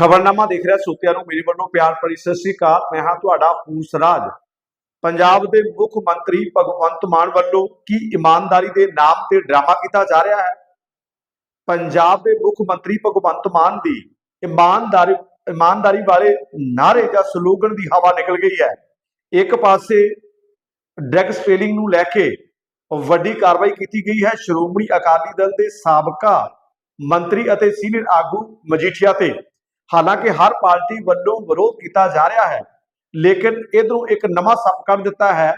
ਖਬਰਨਾਮਾ ਦੇਖ ਰਿਹਾ ਸੋਤਿਆਂ ਨੂੰ, ਮੇਰੇ ਵੱਲੋਂ ਪਿਆਰ ਭਰੀ ਸਤਿ ਸ੍ਰੀ ਅਕਾਲ। ਮੈਂ ਹਾਂ ਤੁਹਾਡਾ ਪੂਸਰਾਜ। ਪੰਜਾਬ ਦੇ ਮੁੱਖ ਮੰਤਰੀ ਭਗਵੰਤ ਮਾਨ ਵੱਲੋਂ ਕੀ ਇਮਾਨਦਾਰੀ ਦੇ ਨਾਮ ਤੇ ਡਰਾਮਾ ਕੀਤਾ ਜਾ ਰਿਹਾ ਹੈ? ਪੰਜਾਬ ਦੇ ਮੁੱਖ ਮੰਤਰੀ ਭਗਵੰਤ ਮਾਨ ਦੀ ਇਮਾਨਦਾਰੀ ਇਮਾਨਦਾਰੀ ਵਾਲੇ ਨਾਰੇ ਜਾਂ ਸਲੋਗਨ ਦੀ ਹਵਾ ਨਿਕਲ ਗਈ ਹੈ। ਇੱਕ ਪਾਸੇ ਡਰੱਗ ਸਟੇਲਿੰਗ ਨੂੰ ਲੈ ਕੇ ਵੱਡੀ ਕਾਰਵਾਈ ਕੀਤੀ ਗਈ ਹੈ। ਸ਼੍ਰੋਮਣੀ ਅਕਾਲੀ ਦਲ ਦੇ ਸਾਬਕਾ ਮੰਤਰੀ ਅਤੇ ਸੀਨੀਅਰ ਆਗੂ ਮਜੀਠੀਆ ਤੇ ਹਾਲਾਂਕਿ ਹਰ ਪਾਰਟੀ ਵੱਲੋਂ ਵਿਰੋਧ ਕੀਤਾ ਜਾ ਰਿਹਾ ਹੈ, ਲੇਕਿਨ ਇਧਰੋਂ ਇੱਕ ਨਵਾਂ ਸੱਪ ਕੱਢ ਦਿੱਤਾ ਹੈ,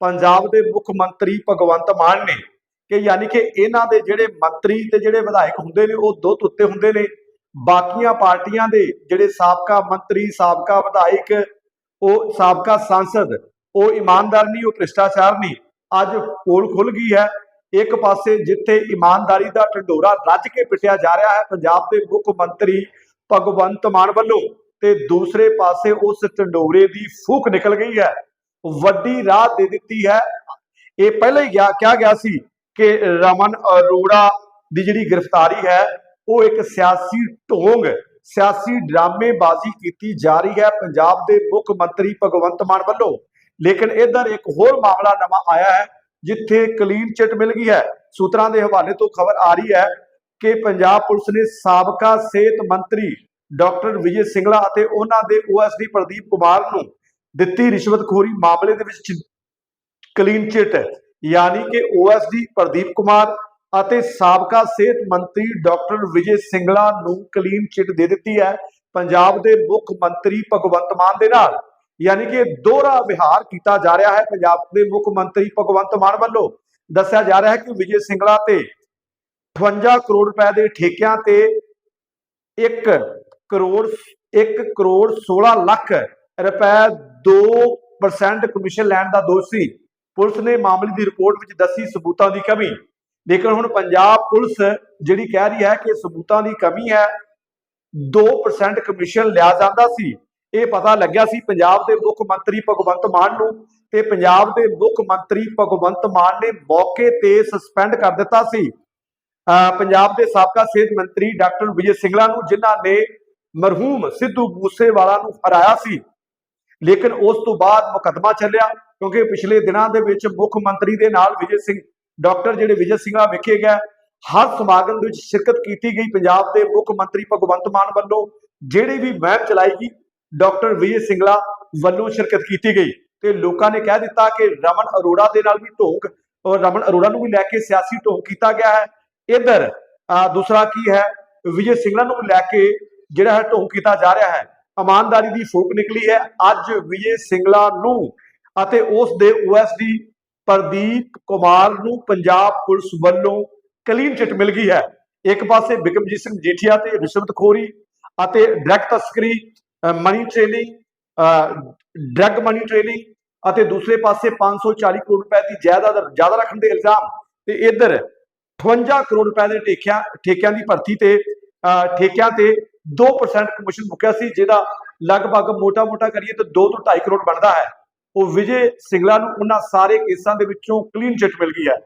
ਪੰਜਾਬ ਦੇ ਮੁੱਖ ਮੰਤਰੀ ਭਗਵੰਤ ਮਾਨ ਨੇ, ਕਿ ਯਾਨੀ ਕਿ ਇਹਨਾਂ ਦੇ ਜਿਹੜੇ ਮੰਤਰੀ ਤੇ ਜਿਹੜੇ ਵਿਧਾਇਕ ਹੁੰਦੇ ਨੇ, ਉਹ ਦੁੱਧ ਉੱਤੇ ਹੁੰਦੇ ਨੇ, ਬਾਕੀਆਂ ਪਾਰਟੀਆਂ ਦੇ ਜਿਹੜੇ ਸਾਬਕਾ ਮੰਤਰੀ, ਸਾਬਕਾ ਵਿਧਾਇਕ, ਉਹ ਸਾਬਕਾ ਸੰਸਦ, ਉਹ ਇਮਾਨਦਾਰ ਨਹੀਂ, ਉਹ ਭ੍ਰਿਸ਼ਟਾਚਾਰ ਨਹੀਂ, ਅੱਜ ਪੋਲ ਖੁੱਲ ਗਈ ਹੈ, ਇੱਕ ਪਾਸੇ ਜਿੱਥੇ ਇਮਾਨਦਾਰੀ ਦਾ ਢੰਡੋਰਾ ਰੱਜ ਕੇ ਪਿੱਟਿਆ ਜਾ ਰਿਹਾ ਹੈ, ਪੰਜਾਬ ਦੇ ਮੁੱਖ ਮੰਤਰੀ ਭਗਵੰਤ ਮਾਨ ਵੱਲੋਂ ਤੇ ਦੂਸਰੇ ਪਾਸੇ ਉਸ ਢੰਡੋਰੇ ਦੀ ਫੂਕ ਨਿਕਲ ਗਈ ਹੈ। ਵੱਡੀ ਰਾਹ ਦੇ ਦਿੱਤੀ ਹੈ। ਇਹ ਪਹਿਲਾਂ ਹੀ ਗਿਆ ਕਿਹਾ ਗਿਆ ਸੀ ਕਿ ਰਮਨ ਅਰੋੜਾ ਦੀ ਜਿਹੜੀ ਗ੍ਰਿਫਤਾਰੀ ਹੈ, ਉਹ ਇੱਕ ਸਿਆਸੀ ਢੋਂਗ, ਸਿਆਸੀ ਡਰਾਮੇਬਾਜ਼ੀ ਕੀਤੀ ਜਾ ਰਹੀ ਹੈ ਪੰਜਾਬ ਦੇ ਮੁੱਖ ਮੰਤਰੀ ਭਗਵੰਤ ਮਾਨ ਵੱਲੋਂ। ਲੇਕਿਨ ਇਧਰ ਇੱਕ ਹੋਰ ਮਾਮਲਾ ਨਵਾਂ ਆਇਆ ਹੈ, ਜਿੱਥੇ ਕਲੀਨ ਚਿੱਟ ਮਿਲ ਗਈ ਹੈ। ਸੂਤਰਾਂ ਦੇ ਹਵਾਲੇ ਤੋਂ ਖਬਰ ਆ ਰਹੀ ਹੈ ਕਿ ਪੰਜਾਬ ਪੁਲਿਸ ਨੇ ਸਾਬਕਾ ਸਿਹਤ ਮੰਤਰੀ ਡਾਕਟਰ ਵਿਜੇ ਸਿੰਗਲਾ ਅਤੇ ਉਹਨਾਂ ਦੇ ਓਐਸਡੀ ਪ੍ਰਦੀਪ ਕੁਮਾਰ ਨੂੰ ਦਿੱਤੀ ਰਿਸ਼ਵਤਖੋਰੀ ਮਾਮਲੇ ਦੇ ਵਿੱਚ ਕਲੀਨ ਚਿੱਟ ਯਾਨੀ ਕਿ ਓਐਸਡੀ ਪ੍ਰਦੀਪ ਕੁਮਾਰ ਅਤੇ ਸਾਬਕਾ ਸਿਹਤ ਮੰਤਰੀ ਡਾਕਟਰ ਵਿਜੇ ਸਿੰਗਲਾ ਨੂੰ ਕਲੀਨ ਚਿੱਟ ਦੇ ਦਿੱਤੀ ਹੈ। ਪੰਜਾਬ ਦੇ ਮੁੱਖ ਮੰਤਰੀ ਭਗਵੰਤ ਮਾਨ ਦੇ ਨਾਲ। ਯਾਨੀ ਕਿ ਦੋਹਰਾ ਵਿਹਾਰ ਕੀਤਾ ਜਾ ਰਿਹਾ ਹੈ। ਪੰਜਾਬ ਦੇ ਮੁੱਖ ਮੰਤਰੀ ਭਗਵੰਤ ਮਾਨ ਵੱਲੋਂ ਦੱਸਿਆ ਜਾ ਰਿਹਾ ਹੈ ਕਿ ਵਿਜੇ ਸਿੰਗਲਾ ਤੇ 58 ਕਰੋੜ ਰੁਪਏ ਦੇ ਠੇਕਿਆਂ ਤੇ 1 ਕਰੋੜ 1 ਕਰੋੜ 16 ਲੱਖ ਰੁਪਏ 2% ਕਮਿਸ਼ਨ ਲੈਣ ਦਾ ਦੋਸ਼ ਸੀ। ਪੁਲਿਸ ਨੇ ਮਾਮਲੇ ਦੀ ਰਿਪੋਰਟ ਵਿੱਚ ਦੱਸੀ ਸਬੂਤਾਂ ਦੀ ਕਮੀ। ਲੇਕਿਨ ਹੁਣ ਪੰਜਾਬ ਪੁਲਿਸ ਜਿਹੜੀ ਕਹਿ ਰਹੀ ਹੈ ਕਿ ਸਬੂਤਾਂ ਦੀ ਕਮੀ ਹੈ 2% ਕਮਿਸ਼ਨ ਲਿਆ ਜਾਂਦਾ ਸੀ। ਇਹ ਪਤਾ ਲੱਗਿਆ ਸੀ ਪੰਜਾਬ ਦੇ ਮੁੱਖ ਮੰਤਰੀ ਭਗਵੰਤ ਮਾਨ ਨੂੰ ਤੇ ਪੰਜਾਬ ਦੇ ਮੁੱਖ ਮੰਤਰੀ ਭਗਵੰਤ ਮਾਨ ਨੇ ਮੌਕੇ ਤੇ ਸਸਪੈਂਡ ਕਰ ਦਿੱਤਾ ਸੀ। ਪੰਜਾਬ ਦੇ ਸਾਬਕਾ ਸਿਹਤ ਮੰਤਰੀ ਡਾਕਟਰ ਵਿਜੇ ਸਿੰਗਲਾ ਨੂੰ, ਜਿਨ੍ਹਾਂ ਨੇ ਮਰਹੂਮ ਸਿੱਧੂ ਮੂਸੇਵਾਲਾ ਨੂੰ ਹਰਾਇਆ ਸੀ। ਲੇਕਿਨ ਉਸ ਤੋਂ ਬਾਅਦ ਮੁਕੱਦਮਾ ਚੱਲਿਆ, ਕਿਉਂਕਿ ਪਿਛਲੇ ਦਿਨਾਂ ਦੇ ਵਿੱਚ ਮੁੱਖ ਮੰਤਰੀ ਦੇ ਨਾਲ ਵਿਜੇ ਸਿੰਘ, ਡਾਕਟਰ ਜਿਹੜੇ ਵਿਜੇ ਸਿੰਘਲਾ ਵਿਖੇ ਗਿਆ ਹਰ ਸਮਾਗਮ ਦੇ ਵਿੱਚ ਸ਼ਿਰਕਤ ਕੀਤੀ ਗਈ ਪੰਜਾਬ ਦੇ ਮੁੱਖ ਮੰਤਰੀ ਭਗਵੰਤ ਮਾਨ ਵੱਲੋਂ, ਜਿਹੜੀ ਵੀ ਮਹਿਮ ਚਲਾਈ ਗਈ, ਡਾਕਟਰ ਵਿਜੇ ਸਿੰਗਲਾ ਵੱਲੋਂ ਸ਼ਿਰਕਤ ਕੀਤੀ ਗਈ। ਤੇ ਲੋਕਾਂ ਨੇ ਕਹਿ ਦਿੱਤਾ ਕਿ ਰਮਨ ਅਰੋੜਾ ਦੇ ਨਾਲ ਵੀ ਢੋਂਗ ਔਰ ਰਮਨ ਅਰੋੜਾ ਨੂੰ ਵੀ ਲੈ ਕੇ ਸਿਆਸੀ ਢੋਂਗ ਕੀਤਾ ਗਿਆ ਹੈ। ਇਧਰ ਦੂਸਰਾ ਕੀ ਹੈ? ਵਿਜੇ ਸਿੰਗਲਾ ਨੂੰ ਲੈ ਕੇ ਜਿਹੜਾ ਹੈ ਢੋਂਗ ਕੀਤਾ ਜਾ ਰਿਹਾ ਹੈ। ਇਮਾਨਦਾਰੀ ਦੀ ਫੂਕ ਨਿਕਲੀ ਹੈ ਅੱਜ ਵਿਜੇ ਸਿੰਗਲਾ ਨੂੰ ਅਤੇ ਉਸ ਦੇ ਓਐਸਡੀ ਪ੍ਰਦੀਪ ਕੁਮਾਰ ਨੂੰ ਪੰਜਾਬ ਪੁਲਿਸ ਵੱਲੋਂ ਕਲੀਨ ਚਿੱਟ ਮਿਲ ਗਈ ਹੈ। ਇੱਕ ਪਾਸੇ ਬਿਕਮਜੀਤ ਸਿੰਘ ਜੀਠੀਆ ਤੇ ਰਿਸ਼ਵਤਖੋਰੀ ਅਤੇ ਡਰੱਗ ਤਸਕਰੀ money trailing drug money trailing ਅਤੇ ਦੂਸਰੇ ਪਾਸੇ 540 ਕਰੋੜ ਰੁਪਏ ਦੀ ਜਾਇਦਾਦ ਜ਼ਿਆਦਾ ਰੱਖਣ ਦੇ ਇਲਜ਼ਾਮ। ਤੇ ਇਧਰ 58 ਕਰੋੜ ਰੁਪਏ ਦੇ ਠੇਕਿਆਂ ਠੇਕਿਆਂ ਦੀ ਭਰਤੀ ਤੇ ਅਹ, ਠੇਕਿਆਂ ਤੇ 2% ਕਮਿਸ਼ਨ ਮੁੱਕਿਆ ਸੀ ਜਿਹਦਾ ਲਗਭਗ ਮੋਟਾ-ਮੋਟਾ ਕਰੀਏ ਤਾਂ 2 ਤੋਂ 2.5 ਕਰੋੜ ਬਣਦਾ ਹੈ। ਉਹ ਵਿਜੇ ਸਿੰਗਲਾ ਨੂੰ ਉਹਨਾਂ ਸਾਰੇ ਕੇਸਾਂ ਦੇ ਵਿੱਚੋਂ ਕਲੀਨ ਚਿੱਟ ਮਿਲ ਗਈ ਹੈ।